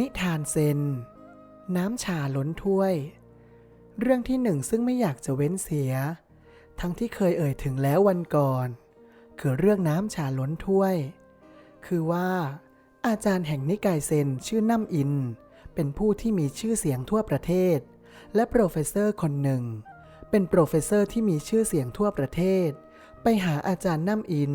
นิทานเซน น้ำชาล้นถ้วย เรื่องที่หนึ่งซึ่งไม่อยากจะเว้นเสีย ทั้งที่เคยเอ่ยถึงแล้ววันก่อน คือเรื่องน้ำชาล้นถ้วย คือว่า อาจารย์แห่งนิกายเซนชื่อน้ำอิน เป็นผู้ที่มีชื่อเสียงทั่วประเทศ และโปรเฟสเซอร์คนหนึ่ง เป็นโปรเฟสเซอร์ที่มีชื่อเสียงทั่วประเทศ ไปหาอาจารย์น้ำอิน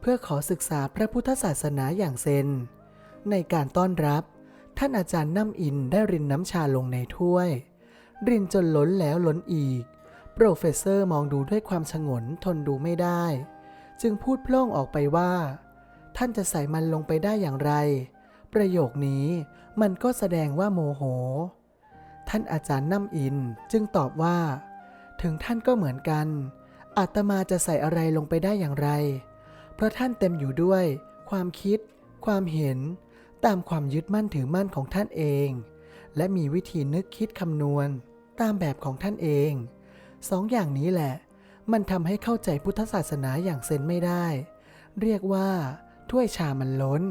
เพื่อขอศึกษาพระพุทธศาสนาอย่างเซนในการต้อนรับ ท่านอาจารย์น้ำอินได้รินน้ำชาลงในถ้วย รินจนล้นแล้วล้นอีก โปรเฟสเซอร์มองดูด้วยความฉงนทนดูไม่ได้ จึงพูดพล่องออกไปว่า ท่านจะใส่มันลงไปได้อย่างไร ประโยคนี้มันก็แสดงว่าโมโห ท่านอาจารย์น้ำอินจึงตอบว่า ถึงท่านก็เหมือนกัน อาตมาจะใส่อะไรลงไปได้อย่างไร เพราะท่านเต็มอยู่ด้วย ความคิด ความเห็น ตามความยึดมั่นถือมั่นของท่านเอง และมีวิธีนึกคิดคำนวณ ตามแบบของท่านเองสองอย่างนี้แหละ มันทำให้เข้าใจพุทธศาสนาอย่างเซนไม่ได้ เรียกว่า ถ้วยชามันล้น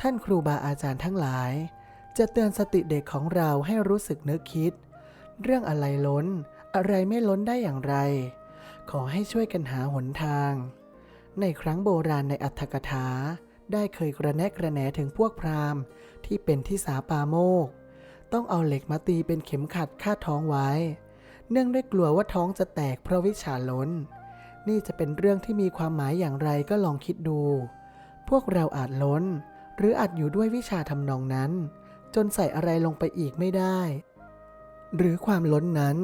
ท่านครูบาอาจารย์ทั้งหลาย จะเตือนสติเด็กของเราให้รู้สึกนึกคิด เรื่องอะไรล้น อะไรไม่ล้นได้อย่างไร ขอให้ช่วยกันหาหนทาง ในครั้งโบราณในอัตถกถา ได้เคยกระแนะกระแหนถึงพวกพราหมณ์ ที่เป็นที่สาปาโมก ต้องเอาเหล็กมาตีเป็นเข็มขัดคาดท้องไว้ เนื่องด้วยกลัวว่าท้องจะแตกเพราะวิชาล้น นี่จะเป็นเรื่องที่มีความหมายอย่างไรก็ลองคิดดู พวกเราอาจล้น หรืออาจอยู่ด้วยวิชาทำนองนั้น จนใส่อะไรลงไปอีกไม่ได้ หรือความล้นนั้น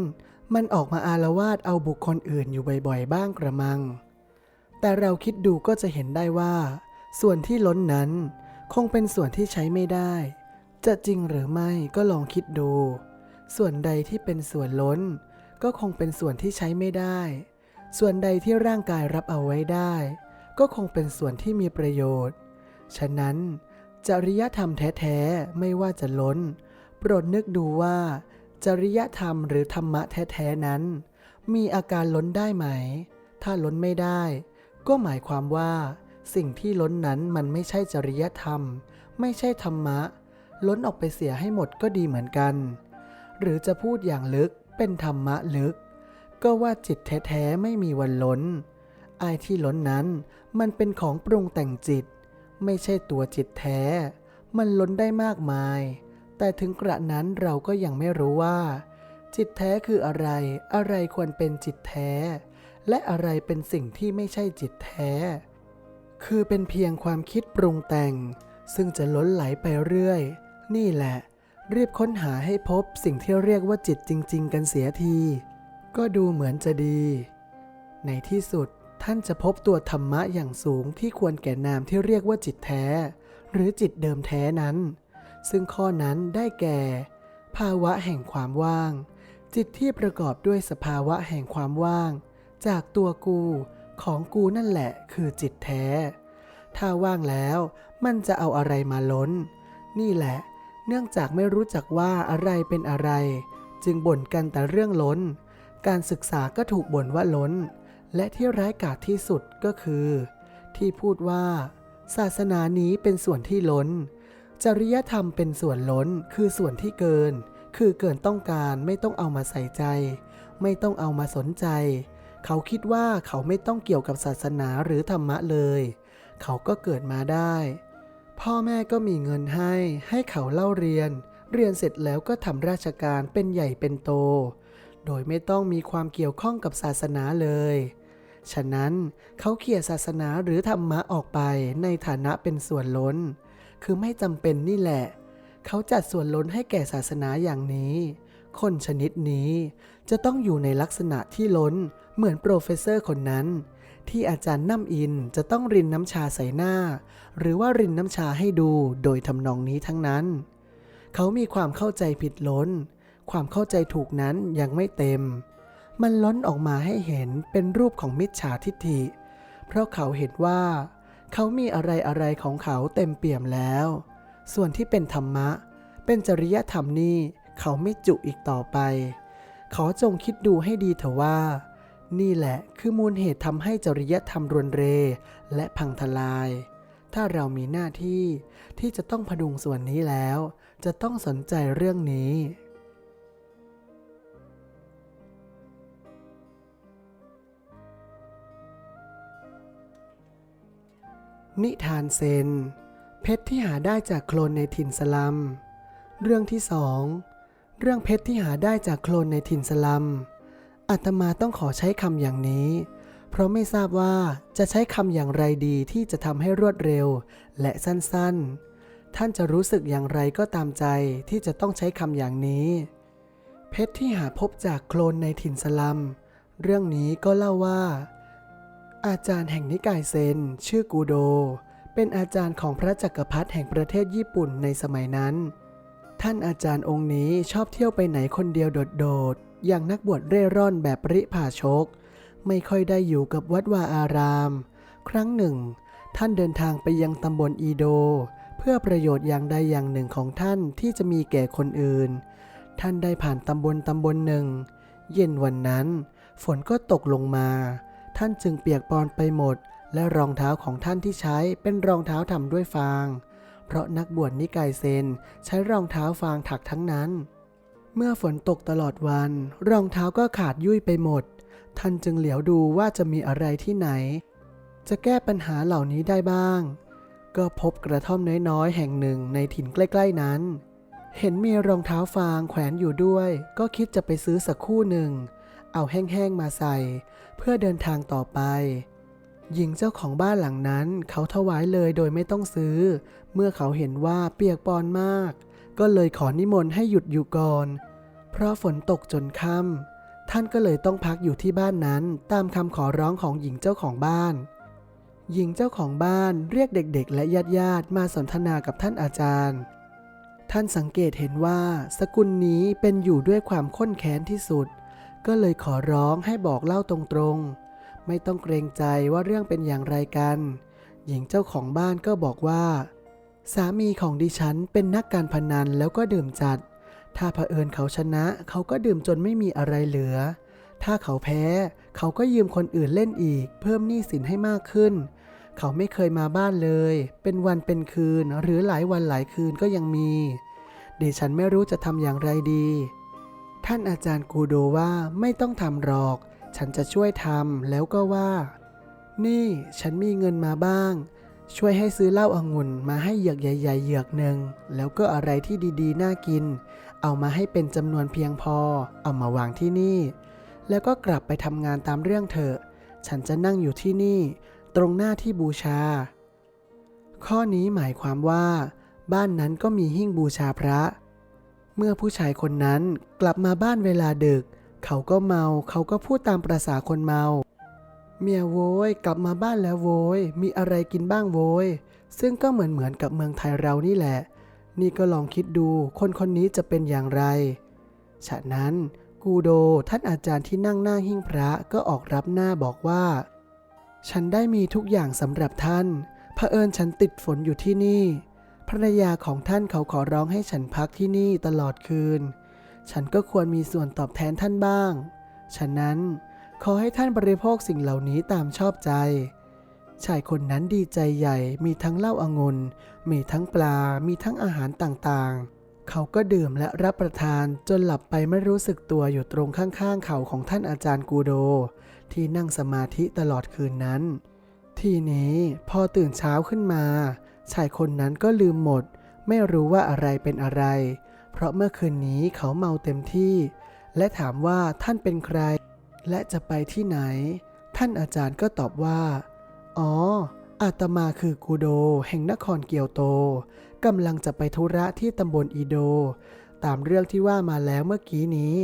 มันออกมาอารวาสเอาบุคคลอื่นอยู่บ่อยๆ บ้างกระมัง แต่เราคิดดูก็จะเห็นได้ว่า ส่วนที่ล้นนั้น คงเป็นส่วนที่ใช้ไม่ได้ จะจริงหรือไม่ก็ลองคิดดู ส่วนใดที่เป็นส่วนล้น ก็คงเป็นส่วนที่ใช้ไม่ได้ ส่วนใดที่ร่างกายรับเอาไว้ได้ ก็คงเป็นส่วนที่มีประโยชน์ ฉะนั้น จริยธรรมแท้ๆไม่ว่าจะล้น โปรดนึกดูว่า จริยธรรมหรือธรรมะแท้ๆนั้น มีอาการล้นได้ไหม ถ้าล้นไม่ได้ ก็หมายความว่า สิ่งที่ล้นนั้นมันไม่ใช่จริยธรรม ไม่ใช่ธรรมะ ล้นออกไปเสียให้หมดก็ดีเหมือนกัน หรือจะพูดอย่างลึกเป็นธรรมะลึก ก็ว่าจิตแท้ๆไม่มีวันล้นไอ้ที่ล้นนั้นมันเป็นของปรุงแต่งจิต ไม่ใช่ตัวจิตแท้ มันล้นได้มากมาย แต่ถึงกระนั้นเราก็ยังไม่รู้ว่า จิตแท้คืออะไร อะไรควรเป็นจิตแท้ และอะไรเป็นสิ่งที่ไม่ใช่จิตแท้ คือเป็นเพียงความคิดปรุงแต่ง ซึ่งจะล้นไหลไปเรื่อย นี่แหละ รีบค้นหาให้พบสิ่งที่เรียกว่าจิตจริง ๆ กันเสียที ก็ดูเหมือนจะดี ในที่สุดท่านจะพบตัวธรรมะอย่างสูงที่ควรแก่นามที่เรียกว่าจิตแท้ หรือจิตเดิมแท้นั้น ซึ่งข้อนั้นได้แก่ ภาวะแห่งความว่าง จิตที่ประกอบด้วยสภาวะแห่งความว่าง จากตัวกู ของกูนั่นแหละคือจิตแท้ ถ้าว่างแล้วมันจะเอาอะไรมาล้น นี่แหละ เนื่องจากไม่รู้จักว่าอะไรเป็นอะไร จึงบ่นกันแต่เรื่องล้น การศึกษาก็ถูกบ่นว่าล้น และที่ร้ายกาจที่สุดก็คือ ที่พูดว่า ศาสนานี้เป็นส่วนที่ล้น จริยธรรมเป็นส่วนล้น คือส่วนที่เกิน คือเกินต้องการไม่ต้องเอามาใส่ใจ ไม่ต้องเอามาสนใจ เขาคิดว่าเขาไม่ต้องเกี่ยวกับศาสนาหรือธรรมะเลย เขาก็เกิดมาได้ พ่อแม่ก็มีเงินให้ ให้เขาเล่าเรียน เรียนเสร็จแล้วก็ทำราชการเป็นใหญ่เป็นโต โดยไม่ต้องมีความเกี่ยวข้องกับศาสนาเลย ฉะนั้นเขาเขี่ยศาสนาหรือธรรมะออกไปในฐานะเป็นส่วนล้น คือไม่จำเป็นนี่แหละ เขาจัดส่วนล้นให้แก่ศาสนาอย่างนี้ คนชนิดนี้จะต้องอยู่ในลักษณะที่ล้น เหมือนโปรเฟสเซอร์คนนั้น ที่อาจารย์น้ำอินจะต้องรินน้ำชาใส่หน้า หรือว่ารินน้ำชาให้ดูโดยทำนองนี้ทั้งนั้น เขามีความเข้าใจผิดล้น ความเข้าใจถูกนั้นยังไม่เต็ม มันล้นออกมาให้เห็นเป็นรูปของมิจฉาทิฏฐิ เพราะเขาเห็นว่า เขามีอะไรอะไรของเขาเต็มเปี่ยมแล้ว ส่วนที่เป็นธรรมะ เป็นจริยธรรมนี่เขาไม่จุอีกต่อไป ขอจงคิดดูให้ดีเถอะว่า นี่แหละคือมูลเหตุทำให้จริยธรรมรวนเร และพังทลาย ถ้าเรามีหน้าที่ที่จะต้องพดุงส่วนนี้แล้ว จะต้องสนใจเรื่องนี้ นิทานเซน เพชรที่หาได้จากโคลนในถิ่นสลัม เรื่องที่สอง เรื่องเพชรที่หาได้จากโคลนในถิ่นสลัม อาตมาต้องขอใช้คำอย่างนี้ เพราะไม่ทราบว่าจะใช้คำอย่างไรดีที่จะทำให้รวดเร็วและสั้นๆ ท่านจะรู้สึกอย่างไรก็ตามใจที่จะต้องใช้คำอย่างนี้ เพชรที่หาพบจากโคลนในถิ่นสลัม เรื่องนี้ก็เล่าว่า อาจารย์แห่งนิกายเซน ชื่อกูโด เป็นอาจารย์ของพระจักรพรรดิแห่งประเทศญี่ปุ่นในสมัยนั้น ท่านอาจารย์องค์นี้ชอบเที่ยวไปไหนคนเดียวโดดๆ อย่างนักบวชเร่ร่อนแบบปริผ่าชก ไม่ค่อยได้อยู่กับวัดวาอาราม ครั้งหนึ่ง ท่านเดินทางไปยังตำบลอีโด เพื่อประโยชน์อย่างใดอย่างหนึ่งของท่านที่จะมีแก่คนอื่น ท่านได้ผ่านตำบลตำบลหนึ่ง เย็นวันนั้น ฝนก็ตกลงมา ท่านจึงเปียกปอนไปหมด และรองเท้าของท่านที่ใช้เป็นรองเท้าทำด้วยฟาง เพราะนักบวชนิกายเซนใช้รองเท้าฟางถักทั้งนั้น เมื่อฝนตกตลอดวัน รองเท้าก็ขาดยุ่ยไปหมด ท่านจึงเหลียวดูว่าจะมีอะไรที่ไหน จะแก้ปัญหาเหล่านี้ได้บ้าง ก็พบกระท่อมน้อยๆ แห่งหนึ่งในถิ่นใกล้ ๆ นั้น เห็นมีรองเท้าฟางแขวนอยู่ด้วย ก็คิดจะไปซื้อสักคู่หนึ่ง เอาแห้งๆมาใส่ เพื่อเดินทางต่อไป หญิงเจ้าของบ้านหลังนั้นเขาถวายเลยโดยไม่ต้องซื้อ เมื่อเขาเห็นว่าเปียกปอนมาก ก็เลยขอนิมนต์ให้หยุดอยู่ก่อน เพราะฝนตกจนค่ำท่านก็เลยต้องพักอยู่ที่บ้านนั้นตามคำขอร้องของหญิงเจ้าของบ้าน หญิงเจ้าของบ้านเรียกเด็กๆ และญาติๆมาสนทนากับท่านอาจารย์ ท่านสังเกตเห็นว่า สกุลนี้เป็นอยู่ด้วยความข้นแค้นที่สุด ก็เลยขอร้องให้บอกเล่าตรงๆ ไม่ต้องเกรงใจว่าเรื่องเป็นอย่างไรกัน หญิงเจ้าของบ้านก็บอกว่า สามีของดิฉันเป็นนักการพนันแล้วก็ดื่มจัด ถ้าเผอิญเขาชนะ เขาก็ดื่มจนไม่มีอะไรเหลือ ถ้าเขาแพ้ เขาก็ยืมคนอื่นเล่นอีก เพิ่มหนี้สินให้มากขึ้น เขาไม่เคยมาบ้านเลย เป็นวันเป็นคืนหรือหลายวันหลายคืนก็ยังมี ดิฉันไม่รู้จะทำอย่างไรดี ท่านอาจารย์กูโดว่าไม่ต้องทำหรอก ฉันจะช่วยทำแล้วก็ว่า นี่ฉันมีเงินมาบ้าง ช่วยให้ซื้อเหล้าอางุ่นมาให้เหยือกใหญ่ๆเหยือกหนึ่งแล้วก็อะไรที่ดีๆ น่ากิน เอามาให้เป็นจำนวนเพียงพอ เอามาวางที่นี่ แล้วก็กลับไปทำงานตามเรื่องเถอะ ฉันจะนั่งอยู่ที่นี่ ตรงหน้าที่บูชา ข้อนี้หมายความว่า บ้านนั้นก็มีหิ้งบูชาพระ เมื่อผู้ชายคนนั้นกลับมาบ้านเวลาดึก เขาก็เมา เขาก็พูดตามประษาคนเมา เมียโวยกลับมาบ้านแล้วโวยมีอะไรกินบ้างโวยซึ่งก็เหมือนเหมือนกับเมืองไทยเรานี่แหละ นี่ก็ลองคิดดูคนคนนี้จะเป็นอย่างไร ฉะนั้นกูโดท่านอาจารย์ที่นั่งหน้าหิ้งพระก็ออกรับหน้าบอกว่า ฉันได้มีทุกอย่างสำหรับท่านเผอิญฉันติดฝนอยู่ที่นี่ ภรรยาของท่านเขาขอร้องให้ฉันพักที่นี่ตลอดคืน ฉันก็ควรมีส่วนตอบแทนท่านบ้าง ฉะนั้น ขอให้ท่านบริโภคสิ่งเหล่านี้ตามชอบใจ ชายคนนั้นดีใจใหญ่ มีทั้งเหล้าอางุ่น มีทั้งปลา มีทั้งอาหารต่างๆ เขาก็ดื่มและรับประทานจนหลับไปไม่รู้สึกตัวอยู่ตรงข้างๆ เขาของท่านอาจารย์กูโด ที่นั่งสมาธิตลอดคืนนั้น ทีนี้พอตื่นเช้าขึ้นมา ชายคนนั้นก็ลืมหมด ไม่รู้ว่าอะไรเป็นอะไร เพราะเมื่อคืนนี้เขาเมาเต็มที่ และถามว่าท่านเป็นใคร และจะไปที่ไหน ท่านอาจารย์ก็ตอบว่า อ๋อ อาตมาคือกูโด แห่งนครเกียวโตกำลังจะไปธุระที่ตำบลอีโด ตามเรื่องที่ว่ามาแล้วเมื่อกี้นี้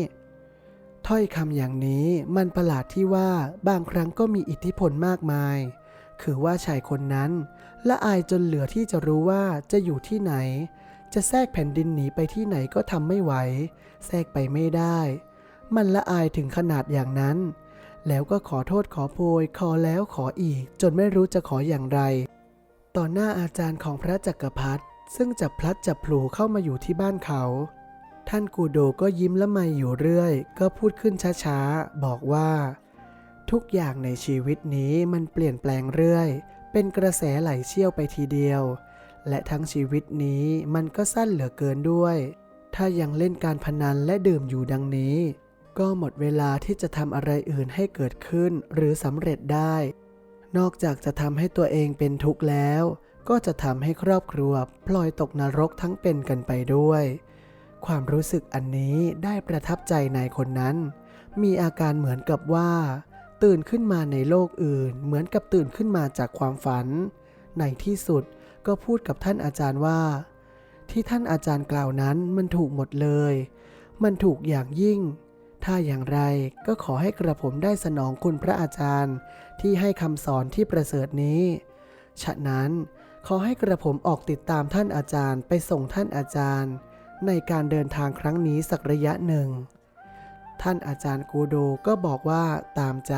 ถ้อยคำอย่างนี้มันประหลาดที่ว่าบางครั้งก็มีอิทธิพลมากมาย คือว่าชายคนนั้นละอายจนเหลือที่จะรู้ว่าจะอยู่ที่ไหน จะแทรกแผ่นดินหนีไปที่ไหนก็ทำไม่ไหว แทรกไปไม่ได้ มันละอายถึงขนาดอย่างนั้น แล้วก็ขอโทษขอโพยขอแล้วขออีก จนไม่รู้จะขออย่างไร ต่อหน้าอาจารย์ของพระจักรพรรดิซึ่งจับพลัดจับผลูเข้ามาอยู่ที่บ้านเขา ท่านกูโดก็ยิ้มละไมอยู่เรื่อย ก็พูดขึ้นช้าๆ บอกว่า ทุกอย่างในชีวิตนี้มันเปลี่ยนแปลงเรื่อย เป็นกระแสไหลเชี่ยวไปทีเดียว และทั้งชีวิตนี้มันก็สั้นเหลือเกินด้วย ถ้ายังเล่นการพนันและดื่มอยู่ดังนี้ ก็หมดเวลาที่จะทำอะไรอื่นให้เกิดขึ้นหรือสำเร็จได้ นอกจากจะทำให้ตัวเองเป็นทุกข์แล้ว ก็จะทำให้ครอบครัวพลอยตกนรกทั้งเป็นกันไปด้วย ความรู้สึกอันนี้ได้ประทับใจนายคนนั้น มีอาการเหมือนกับว่า ตื่นขึ้นมาในโลกอื่น เหมือนกับตื่นขึ้นมาจากความฝัน ในที่สุดก็พูดกับท่านอาจารย์ว่า ที่ท่านอาจารย์กล่าวนั้นมันถูกหมดเลย มันถูกอย่างยิ่ง ถ้าอย่างไรก็ขอให้กระผมได้สนองคุณพระอาจารย์ ที่ให้คำสอนที่ประเสริฐนี้ ฉะนั้นขอให้กระผมออกติดตามท่านอาจารย์ ไปส่งท่านอาจารย์ ในการเดินทางครั้งนี้สักระยะหนึ่ง ท่านอาจารย์กูโดก็บอกว่าตามใจ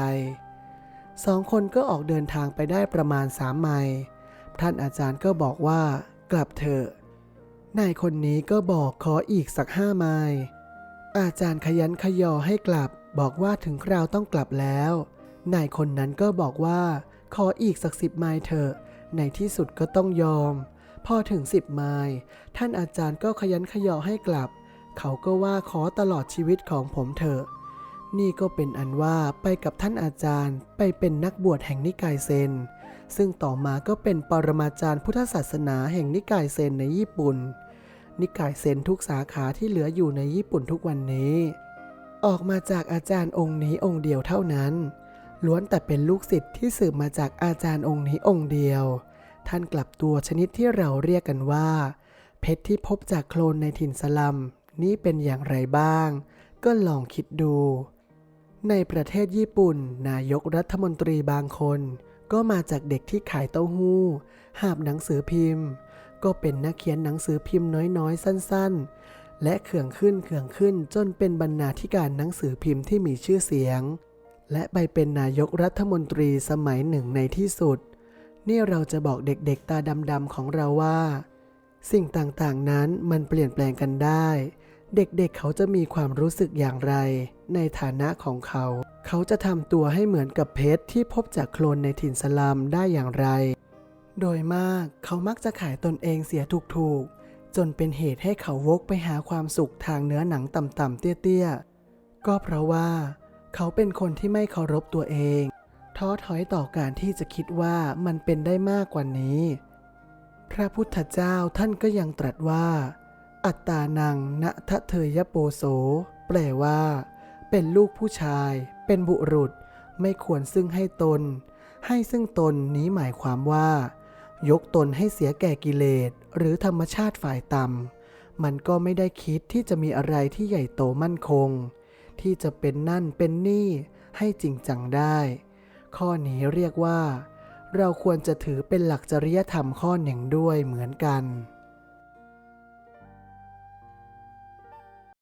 สองคนก็ออกเดินทางไปได้ประมาณสามไมล์ท่านอาจารย์ก็บอกว่ากลับเถอะนายคนนี้ก็บอกขออีกสักห้าไมล์ อาจารย์ขยันขยอให้กลับ บอกว่าถึงคราวต้องกลับแล้ว นายคนนั้นก็บอกว่า ขออีกสักสิบไมล์เถอะ ในที่สุดก็ต้องยอม พอถึงสิบไมล์ท่านอาจารย์ก็ขยันขยอให้กลับ เขาก็ว่าขอตลอดชีวิตของผมเถอะ นี่ก็เป็นอันว่าไปกับท่านอาจารย์ไปเป็นนักบวชแห่งนิกายเซน ซึ่งต่อมาก็เป็นปรมาจารย์พุทธศาสนาแห่งนิกายเซนในญี่ปุ่น นิกายเซนทุกสาขาที่เหลืออยู่ในญี่ปุ่นทุกวันนี้ ออกมาจากอาจารย์องค์นี้องค์เดียวเท่านั้น ล้วนแต่เป็นลูกศิษย์ที่สืบมาจากอาจารย์องค์นี้องค์เดียว ท่านกลับตัวชนิดที่เราเรียกกันว่า เพชรที่พบจากโคลนในถิ่นสลัม นี่เป็นอย่างไรบ้าง ก็ลองคิดดู ในประเทศญี่ปุ่น นายกรัฐมนตรีบางคน ก็มาจากเด็กที่ขายเต้าหู้ หาบหนังสือพิมพ์ ก็เป็นนักเขียนหนังสือพิมพ์น้อยๆ สั้นๆ และเขื่องขึ้นเขื่องขึ้นจนเป็นบรรณาธิการหนังสือพิมพ์ที่มีชื่อเสียง และไปเป็นนายกรัฐมนตรีสมัยหนึ่งในที่สุด นี่เราจะบอกเด็กๆตาดำๆของเราว่า สิ่งต่างๆนั้นมันเปลี่ยนแปลงกันได้ เด็กๆเเขาจะมีความรู้สึกอย่างไร ในฐานะของเขา เขาจะทำตัวให้เหมือนกับเพชรที่พบจากโคลนในถิ่นสลัมได้อย่างไร โดยมากเขามักจะขายตนเองเสียถูกๆ จนเป็นเหตุให้เขาวกไปหาความสุขทางเนื้อหนังต่ำๆเตี้ยๆ ก็เพราะว่า เขาเป็นคนที่ไม่เคารพตัวเอง ท้อถอยต่อการที่จะคิดว่ามันเป็นได้มากกว่านี้ พระพุทธเจ้าท่านก็ยังตรัสว่า อัตตานังณทะเทยโปโส แปลว่า เป็นลูกผู้ชาย เป็นบุรุษ ไม่ควรซึ่งให้ตน ให้ซึ่งตนนี้หมายความว่า ยกตนให้เสียแก่กิเลสหรือธรรมชาติฝ่ายต่ำมันก็ไม่ได้คิดที่จะมีอะไรที่ใหญ่โตมั่นคง ที่จะเป็นนั่นเป็นนี่ให้จริงจังได้ ข้อนี้เรียกว่า เราควรจะถือเป็นหลักจริยธรรมข้อหนึ่งด้วยเหมือนกัน